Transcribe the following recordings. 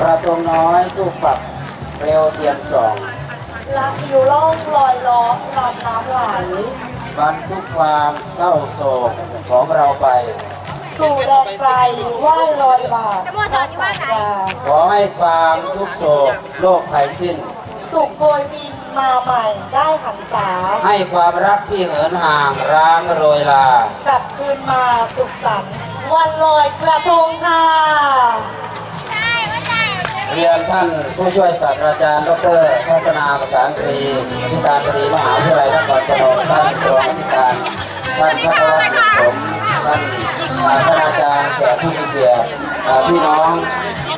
ประตูน้อยลูกปักเร็วเทียนสองรักอยู่ล่องลอยล้อมลำน้ำไหลบรรทุกความเศร้าโศกของเราไปสู่แดนไกลว่ายลอยบาทพระสัญญาขอให้ความทุกโศกโลกภัยสิ้น สุขโกยบินมาใหม่ได้หันษาให้ความรักที่เหินห่างร้างโรยลากลับคืนมาสุขสันต์วันลอยกระทงค่ะ เรียนท่านผู้ช่วยศาสตราจารย์ ดรทัศนาประสานตรีที่การบดีมหาวิทยาลัยนครปฐมท่านรองผู้การท่านพัฒวัฒน์สมท่านอาท่านอาจารย์แขกผู้มีเกียรติอ่าพี่น้อง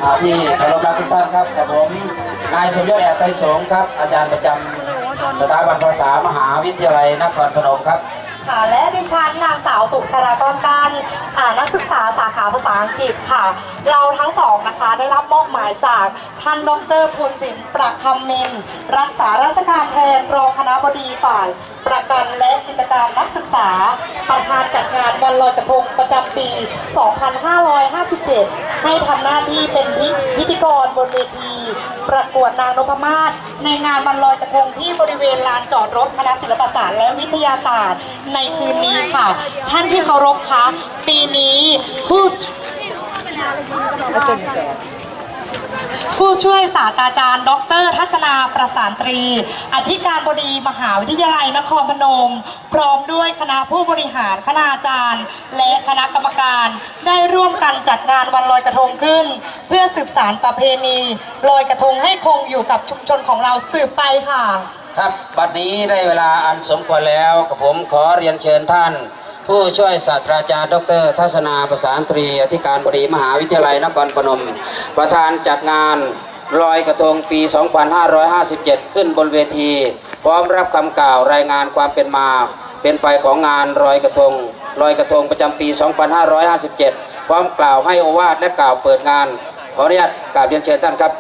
อ่าที่เคารพรักทุกท่านครับกับผมนายสมยศแอบไตรสงครับ อาจารย์ประจำสถาบันภาษามหาวิทยาลัยนครพนมครับ ค่ะ และดิฉันนางสาวสุชาดากรการอ่านักศึกษาสาขาภาษาอังกฤษค่ะ เราทั้งสองนะคะได้รับมอบหมายจากท่านดรภูลศิลป์ประคำมิน รักษาราชการแทนรองคณะบดีฝ่าย ประกันและกิจการนักศึกษา ประธานจัดงานวันลอยกระทงประจำปี 2557 ให้ทำหน้าที่เป็นพิธีกรบนเวที ประกวดนางนพมาศในงานวันลอยกระทงที่บริเวณลานจอดรถคณะศิลปศาสตร์และวิทยาศาสตร์ ในคืนนี้ค่ะ ท่านที่เคารพคะปีนี้ผู้ ผู้ช่วยศาสตราจารย์ ดร ทัศนาประสานตรี อธิการบดีมหาวิทยาลัยนครพนม พร้อมด้วยคณะผู้บริหารคณาจารย์ และคณะกรรมการ ได้ร่วมกันจัดงานวันลอยกระทงขึ้น เพื่อสืบสานประเพณีลอยกระทงให้คงอยู่กับชุมชนของเราสืบไปค่ะ ครับบัดนี้ได้เวลาอันสมควรแล้วกับผมขอเรียนเชิญท่าน ผู้ช่วยศาสตราจารย์ ดร ทัศนาประสานตรีอธิการบดีมหาวิทยาลัยนครพนม ประธานจัดงานลอยกระทงปี 2557 ขึ้นบนเวที พร้อมรับคำกล่าวรายงานความเป็นมา เป็นไปของงานลอยกระทงลอยกระทงประจำปี 2557 พร้อมกล่าวให้อวาทและกล่าวเปิดงานขออนุญาตกราบเรียนเชิญท่านครับ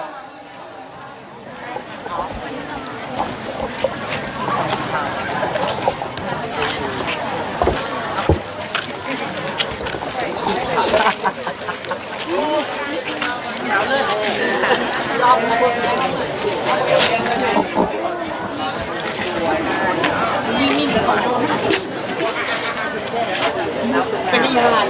เป็นยาล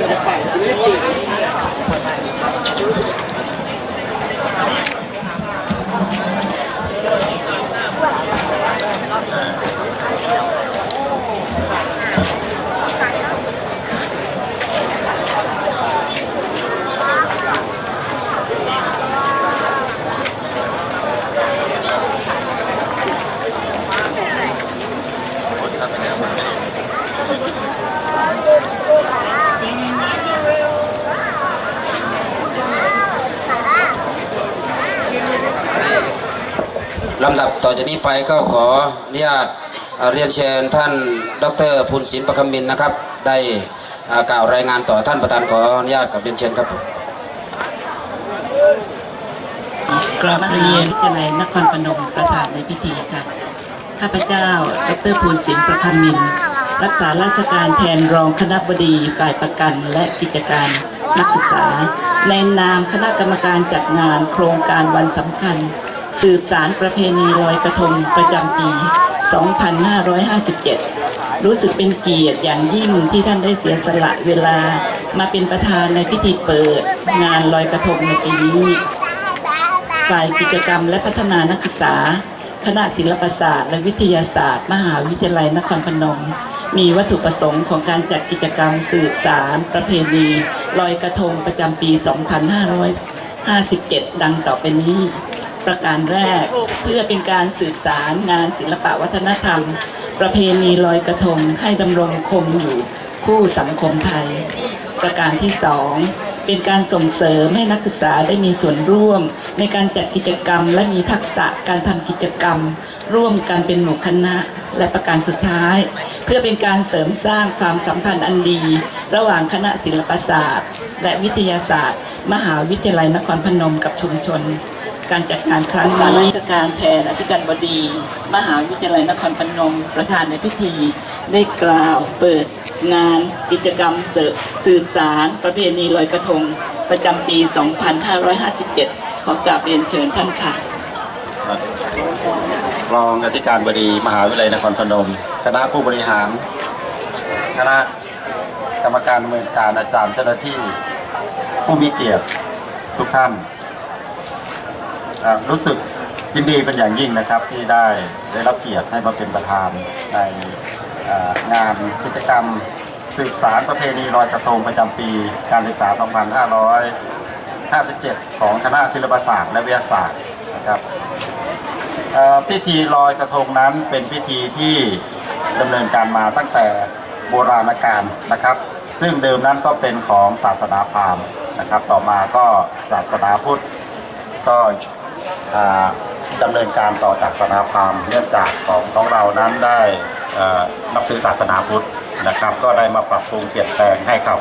ำดับต่อจากนี้ไปก็ขออนุญาตเรียนเชิญท่านดรพูนศิลป์ประคำมินนะครับ ได้กล่าวรายงานต่อท่านประธานขออนุญาตกับเรียนเชิญครับกราบเรียนวิทยาลัยนครพนมประธานในพิธีค่ะข้าพเจ้า ดรภูลศิลป์ประคำมินทร์รักษาราชการแทนรองคณบดีฝ่ายประกันและกิจการนักศึกษา ในนามคณะกรรมการจัดงานโครงการวันสำคัญ สืบสารประเพณีลอยกระทงประจำปี 2557 รู้สึกเป็นเกียรติอย่างยิ่งที่ท่านได้เสียสละเวลามาเป็นประธานในพิธีเปิด งานลอยกระทงในปีนี้ฝ่ายกิจกรรมและพัฒนานักศึกษา คณะศิลปศาสตร์ และวิทยาศาสตร์ มหาวิทยาลัยนครพนม มีวัตถุประสงค์ของการจัดกิจกรรมสืบสาร ประเพณีลอยกระทงประจำปี 2557 ดังต่อไปนี้ ประการแรก เพื่อเป็นการสืบสารงานศิลปวัฒนธรรม ประเพณีลอยกระทงให้ดำรงคงอยู่คู่สังคมไทย ประการที่สองเป็นการส่งเสริมให้นักศึกษาได้มีส่วนร่วม ในการจัดกิจกรรม และมีทักษะการทำกิจกรรม ร่วมกันเป็นหมู่คณะและประการสุดท้าย เพื่อเป็นการเสริมสร้างความสัมพันธ์อันดี ระหว่างคณะศิลปศาสตร์ และวิทยาศาสตร์ มหาวิทยาลัยนครพนมกับชุมชน การจัดงานครั้งนี้ราชการแทนอธิการบดี มหาวิทยาลัยนครพนม ประธานในพิธี ได้กล่าวเปิดงานกิจกรรมเสริมสืบสาร ประเพณีลอยกระทง ประจำปี 2557 ขอกราบเรียนเชิญท่านค่ะรองอธิการบดี มหาวิทยาลัยนครพนม คณะผู้บริหาร คณะกรรมการดำเนินการอาจารย์เจ้าหน้าที่ ผู้มีเกียรติทุกท่าน อ่ารู้สึกยินดีเป็นอย่างยิ่งนะครับที่ได้ได้รับเกียรติให้มาเป็นประธานในงานกิจกรรมสืบสารประเพณีลอยกระทงประจำปีการศึกษา 2557 ของคณะศิลปศาสตร์และวิทยาศาสตร์นะครับพิธีลอยกระทงนั้นเป็นพิธีที่ดำเนินการมาตั้งแต่โบราณกาลนะครับ ซึ่งเดิมนั้นก็เป็นของศาสนาพราหมณ์นะครับ ต่อมาก็ศาสนาพุทธก็ ดำเนินการต่อจากศาสนาพราหมณ์เนื่องจากของของเรานั้นได้นับถือศาสนาพุทธนะครับ ก็ได้มาปรับปรุงเปลี่ยนแปลงให้กับ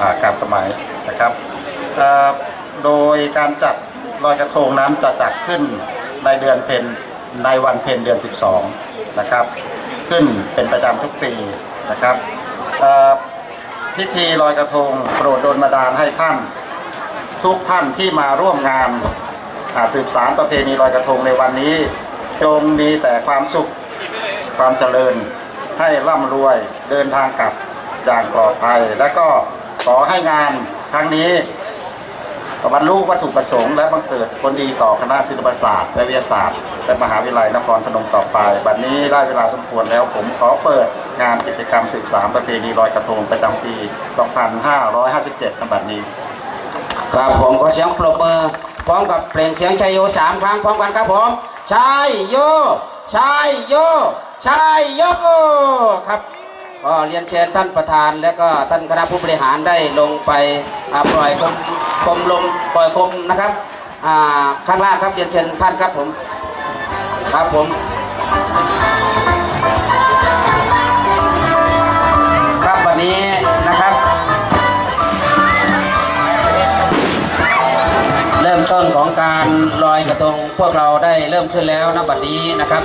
อ่าการสมัยนะครับ โดยการจัดลอยกระทงนั้นจะจัดขึ้นในเดือนเพ็ญในวันเพ็ญเดือน 12 นะครับ ขึ้นเป็นประจำทุกปีนะครับพิธีลอยกระทงโปรดโดนบันดาลให้ท่าน ทุกท่านที่มาร่วมงาน สืบสารประเพณีลอยกระทงในวันนี้ จงมีแต่ความสุขความเจริญ ให้ร่ำรวยเดินทางกลับอย่างปลอดภัย และก็ขอให้งานครั้งนี้บรรลุวัตถุประสงค์และบังเกิดผลดีต่อคณะศิลปศาสตร์และวิทยาศาสตร์และมหาวิทยาลัยนครพนมต่อไปบัดนี้ได้เวลาสมควรแล้วผมขอเปิดงานกิจกรรมสืบสารประเพณีลอยกระทงประจำปี 2557ในบัดนี้ ครับผมขอเสียงปรบมือ พร้อมกับเพลงเสียงชัยโยสามครั้งพร้อมกันครับผมชัยโยชัยโยชัยโยครับก็เรียนเชิญท่านประธานและก็ท่านคณะผู้บริหารได้ลงไปปล่อยคมคมลมปล่อยคมนะครับข้างล่างครับเรียนเชิญท่านครับผมครับผม ต้นของการลอยกระทงพวกเราได้เริ่มขึ้นแล้วนะบัดนี้นะครับ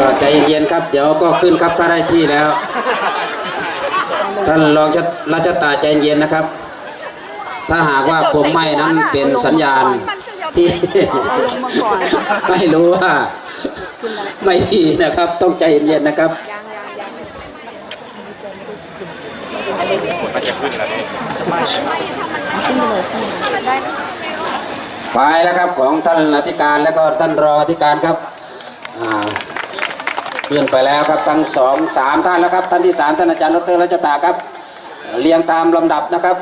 ก็ใจเย็นๆครับ เดี๋ยวก็ขึ้นครับถ้าได้ที่แล้ว ท่านรองราชตาใจเย็นนะครับ ถ้าหากว่าคมไม้นั้นเป็นสัญญาณที่ไม่รู้ว่า ไม่ดีนะครับ ต้องใจเย็นๆนะครับไปแล้วครับของท่านอธิการและก็ท่านรองอธิการครับอ่า ขึ้นไปแล้วครับทั้งสองสามท่านแล้วครับท่านที่สามท่านอาจารย์ดรรัชตาครับ เรียงตามลำดับนะครับ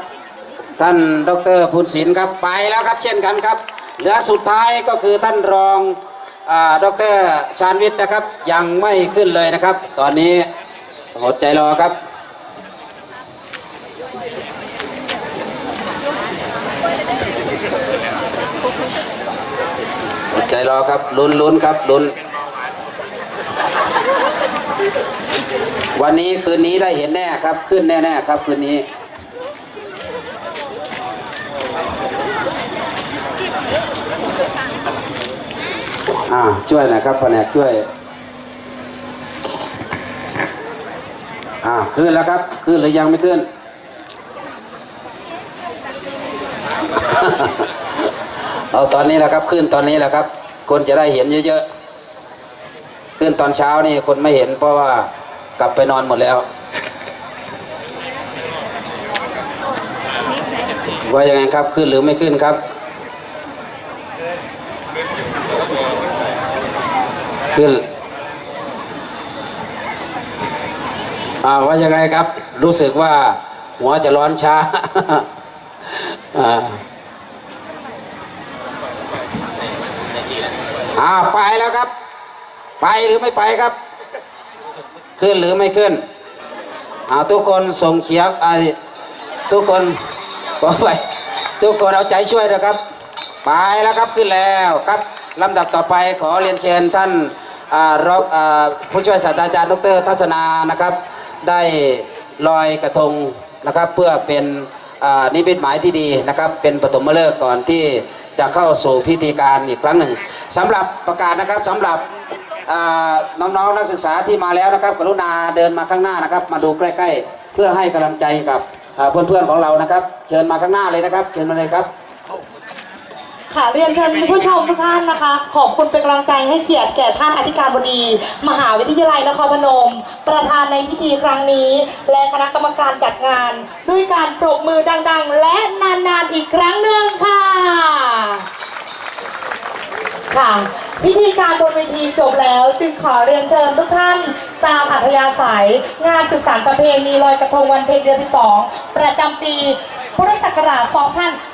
ท่านดรพูนศิลป์ครับไปแล้วครับ เช่นกันครับ เหลือสุดท้ายก็คือท่านรองอาดรชาญวิทย์นะครับยังไม่ขึ้นเลยนะครับ ตอนนี้อดใจรอครับอดใจรอครับลุ้นลุ้นครับลุ้น วันนี้คืนนี้ได้เห็นแน่ครับ ขึ้นแน่ ๆ ครับคืนนี้ อ่าช่วยน่อยครับแผนกช่วย อ่าขึ้นแล้วครับ ขึ้นหรือยังไม่ขึ้น เอาตอนนี้แหละครับ ขึ้นตอนนี้แหละครับ คนจะได้เห็นเยอะๆ ขึ้นตอนเช้านี่คนไม่เห็นเพราะว่า กลับไปนอนหมดแล้ว ว่ายังไงครับขึ้นหรือไม่ขึ้นครับ ขึ้นอ่าว่ายังไงครับ รู้สึกว่า หัวจะร้อนช้าอ่าอ่าไปแล้วครับ ไปหรือไม่ไปครับ ขึ้นหรือไม่ขึ้นเอาทุกคนส่งเขียงไอ้ทุกคนขอไปทุกคนเอาใจช่วยนะครับ ไปแล้วครับขึ้นแล้วครับลำดับต่อไปขอเรียนเชิญท่านรองผู้ช่วยศาสตราจารย์ดรทัศนานะครับ ได้ลอยกระทงนะครับเพื่อเป็นนิมิตหมายที่ดีนะครับ เป็นปฐมฤกษ์ก่อนที่จะเข้าสู่พิธีการอีกครั้งหนึ่งสำหรับประกาศนะครับสำหรับ น้องๆนักศึกษาที่มาแล้วนะครับ กรุณาเดินมาข้างหน้านะครับ มาดูใกล้ๆ เพื่อให้กำลังใจกับเพื่อนๆของเรานะครับ เชิญมาข้างหน้าเลยนะครับ เชิญมาเลยครับ ค่ะเรียนเชิญผู้ชมทุกท่านนะคะ ขอบคุณเป็นกำลังใจให้เกียรติแก่ท่านอธิการบดี มหาวิทยาลัยนครพนม ประธานในพิธีครั้งนี้ และคณะกรรมการจัดงาน ด้วยการปรบมือดังๆ และนานๆอีกครั้งหนึ่งค่ะค่ะ พิธีการบนเวทีจบแล้วจึงขอเรียนเชิญทุกท่านตามอัธยาศัย งานสืบสานประเพณีลอยกระทงวันเพ็ญเดือน12ประจำปีพุทธศักราช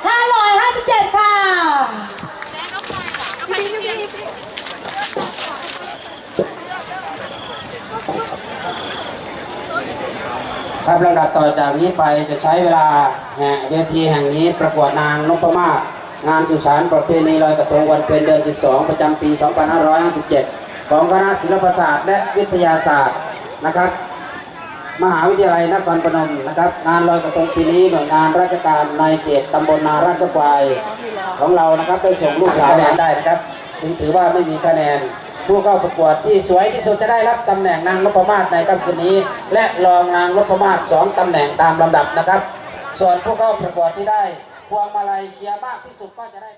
2557 ค่ะครับลำดับต่อจากนี้ไปจะใช้เวลาแห่เวทีแห่งนี้ประกวดนางนพมาศ งานสื่อสารประเพณีลอยกระทงวันเพ็ญเดือน 12 ประจำปี 2557 ของคณะศิลปศาสตร์และวิทยาศาสตร์นะครับ มหาวิทยาลัยนครพนมนะครับ งานลอยกระทงปีนี้หน่วยงานราชการในเขตตำบลนาราชควายของเรานะครับได้ส่งลูกสาวแนนได้นะครับจึงถือว่าไม่มีคะแนนผู้เข้าประกวดที่สวยที่สุดจะได้รับตำแหน่งนางนพมาศในค่ำคืนนี้ และรองนางนพมาศสองตำแหน่งตามลำดับนะครับ ส่วนผู้เข้าประกวดที่ได้ พวงมาลัยเคลียร์มากที่สุดก็จะได้